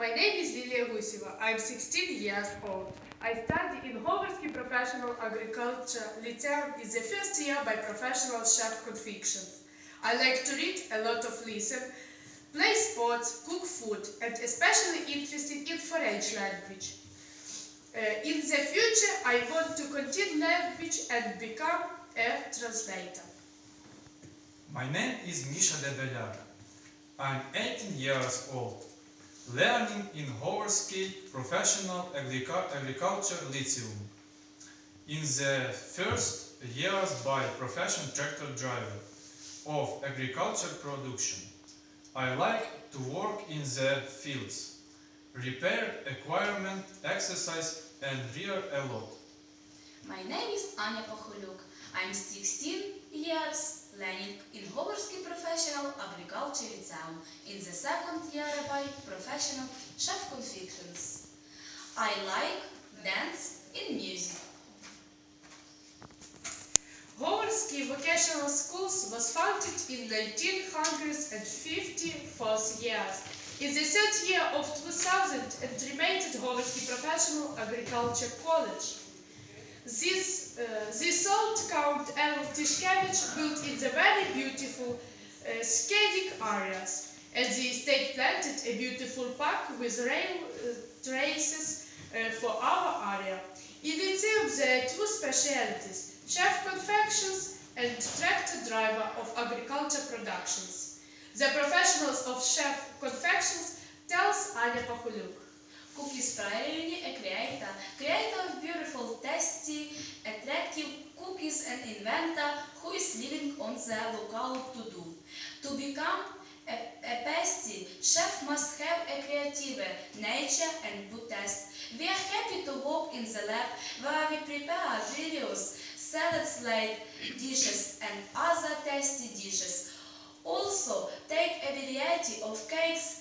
My name is Lilia Guseva. I'm 16 years old. I study in Hoversky Professional Agriculture. Literam is the first year by professional chef fiction. I like to read, a lot of listen, play sports, cook food, and especially interested in foreign language. Uh, in the future, I want to continue language and become a translator. My name is Misha Dedelar. I'm 18 years old learning in Hoversky Professional Agriculture Lyceum. In the first years by profession tractor driver of agriculture production. I like to work in the fields, repair equipment, exercise and rear a lot. My name is Anya Pahuluk. I'm 16 years, learning in Hoversky Professional Agriculture Lyceum in the second year by Professional Chef Confections. I like dance and music. Hoversky Vocational Schools was founded in 1954 years. In the third year of 2000 it remained Hoversky Professional Agriculture College. This, uh, this old Count L. Tishkevich built in the very beautiful uh, areas, and the estate planted a beautiful park with rail uh, traces uh, for our area. In Lyceum there are two specialities, chef confections and tractor driver of agriculture productions. The professionals of chef confections tells Anya Pahuluk. Cookies creator, creator of beautiful, tasty, attractive cookies and inventor who is living on the lookout to do. To become a, a pasty, chef must have a creative nature and good taste. We are happy to work in the lab where we prepare various salads like dishes and other tasty dishes. Also take a variety of cakes,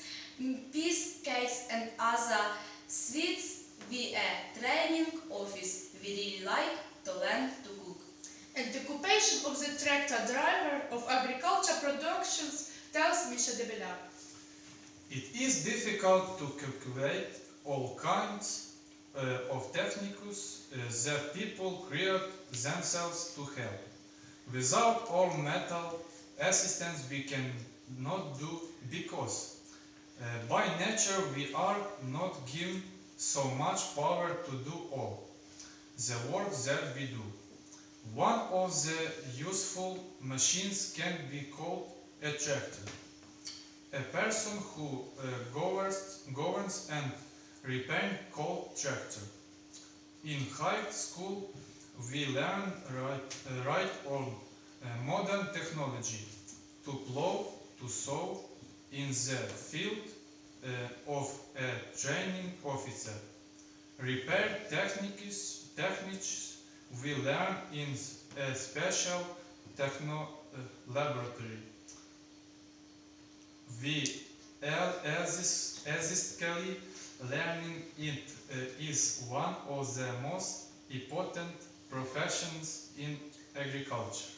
peace cakes and other sweets we a training office. We really like to learn to cook. And the occupation of the tractor driver of agriculture productions tells Misha Debelak. It is difficult to calculate all kinds uh, of technicals uh, that people create themselves to help. Without all metal assistance we can not do because uh, by nature we are not given so much power to do all the work that we do. One of the useful machines can be called a tractor a person who uh, governs, governs and repairs called tractor. In high school, we learn right, uh, right on uh, modern technology to plow, to sow in the field uh, of a training officer. Repair techniques, techniques we learn in a special techno uh, laboratory. We existently learning it uh, is one of the most important professions in agriculture.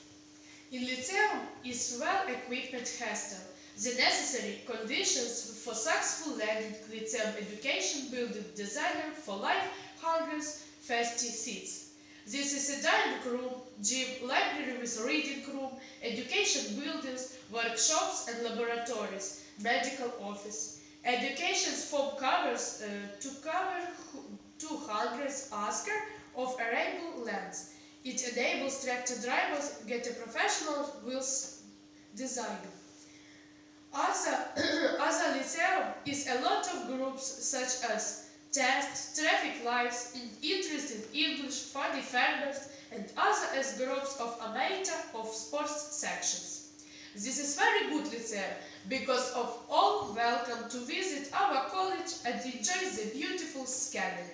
In Lyceum is well-equipped hostel. The necessary conditions for successful learning Lyceum education building designer for life hungers fasty seats. This is a dining room, gym, library with reading room, education buildings, workshops and laboratories, medical office. Education's form covers uh, to cover hu- 200 acre of arable lands. It enables tractor drivers get a professional wheels design. Other, other lyceum is a lot of groups such as test, traffic lights, in- interest in English, funny farmers, and other as groups of amateur of sports sections. This is very good lyceum because of all welcome to visit our college and enjoy the beautiful scenery.